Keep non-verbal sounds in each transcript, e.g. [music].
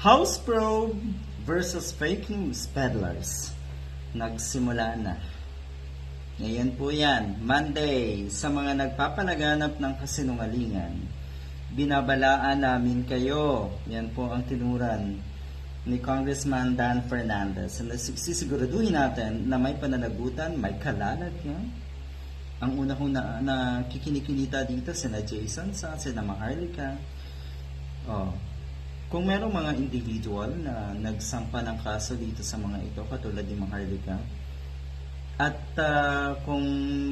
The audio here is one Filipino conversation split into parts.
House probe versus fake news peddlers. Nagsimula na. Ngayon po yan, Monday, sa mga nagpapalaganap ng kasinungalingan, binabalaan namin kayo. Yan po ang tinuran ni Congressman Dan Fernandez. Na sisiguraduhin natin na may pananagutan, may kalalag yan. Ang una kong na, na kikinikinita dito, sina Jason sa, sina Maharlika. Oh, kung merong mga individual na nagsampa ng kaso dito sa mga ito, katulad ni Maharlika, at ah, kung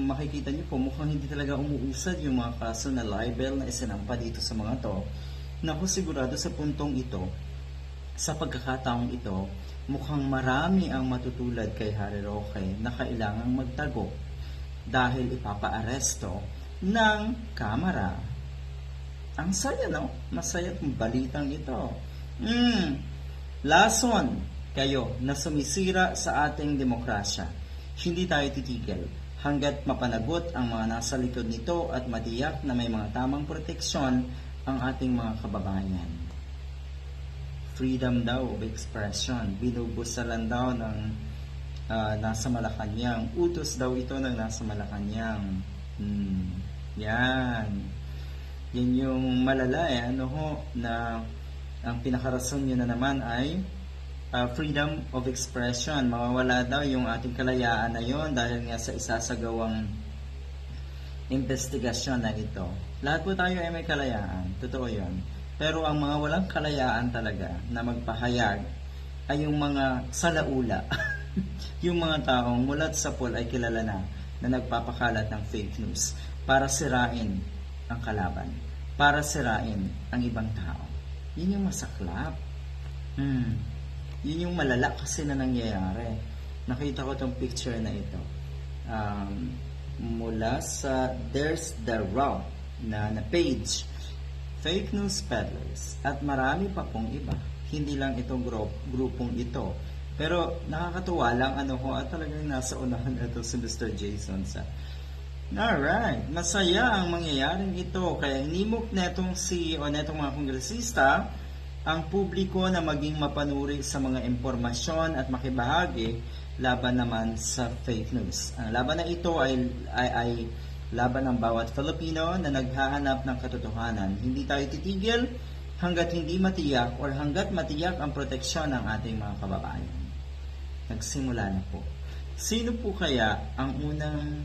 makikita niyo po, mukhang hindi talaga umuusad yung mga kaso na libel na isinampa dito sa mga to. Naku, sigurado sa puntong ito, sa pagkakataong ito, mukhang marami ang matutulad kay Harry Roque na kailangang magtago dahil ipapaaresto ng kamera. Ang saya, no? Masaya itong balitang ito. Mm. Lason kayo na sumisira sa ating demokrasya. Hindi tayo titigil hanggat mapanagot ang mga nasa likod nito at matiyak na may mga tamang proteksyon ang ating mga kababayan. Freedom daw of expression. Binubusalan daw ng ah, nasa Malacanang. Utos daw ito ng nasa Malacanang. Hmm. Yan. Yan yung malala eh. Ano ho, na ang pinakarason nyo na naman ay uh, freedom of expression. Mawawala daw yung ating kalayaan na yon dahil nga sa isasagawang investigasyon na ito. Lahat po tayo ay may kalayaan. Totoo yon. Pero ang mga walang kalayaan talaga na magpahayag ay yung mga salaula. [laughs] yung mga taong mulat sa pool ay kilala na na nagpapakalat ng fake news para sirain ang kalaban, para sirain ang ibang tao. Yun yung masaklap. Hmm. Yun yung malala kasi na nangyayari. Nakita ko tong picture na ito. Um, mula sa There's the Raw na, na page. Fake news peddlers. At marami pa pong iba. Hindi lang itong group, grupong ito. Pero nakakatuwa lang ano ko at talagang nasa unahan ito si Mr. Jason sa Alright, masaya ang mangyayaring ito. Kaya hinimok netong si o netong mga kongresista ang publiko na maging mapanuri sa mga impormasyon at makibahagi laban naman sa fake news. Ang laban na ito ay, ay, ay laban ng bawat Filipino na naghahanap ng katotohanan. Hindi tayo titigil hanggat hindi matiyak or hanggat matiyak ang proteksyon ng ating mga kababayan. Nagsimula na po. Sino po kaya ang unang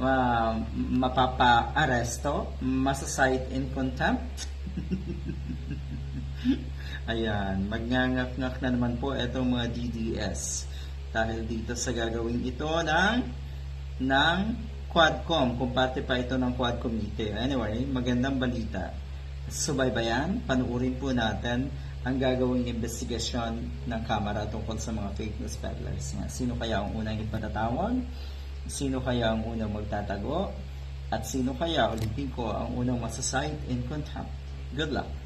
uh, mapapa-aresto, masasite in contempt. [laughs] Ayan, magngangak-ngak na naman po itong mga DDS. Dahil dito sa gagawin ito ng ng Quadcom, kung parte pa ito ng Quad Committee. Anyway, magandang balita. Subaybayan, panuorin po natin ang gagawing investigasyon ng Kamara tungkol sa mga fake news peddlers. Sino kaya ang unang ipatatawag? Sino kaya ang unang magtatago? At sino kaya, ulitin ko, ang unang masasite in contempt? Good luck!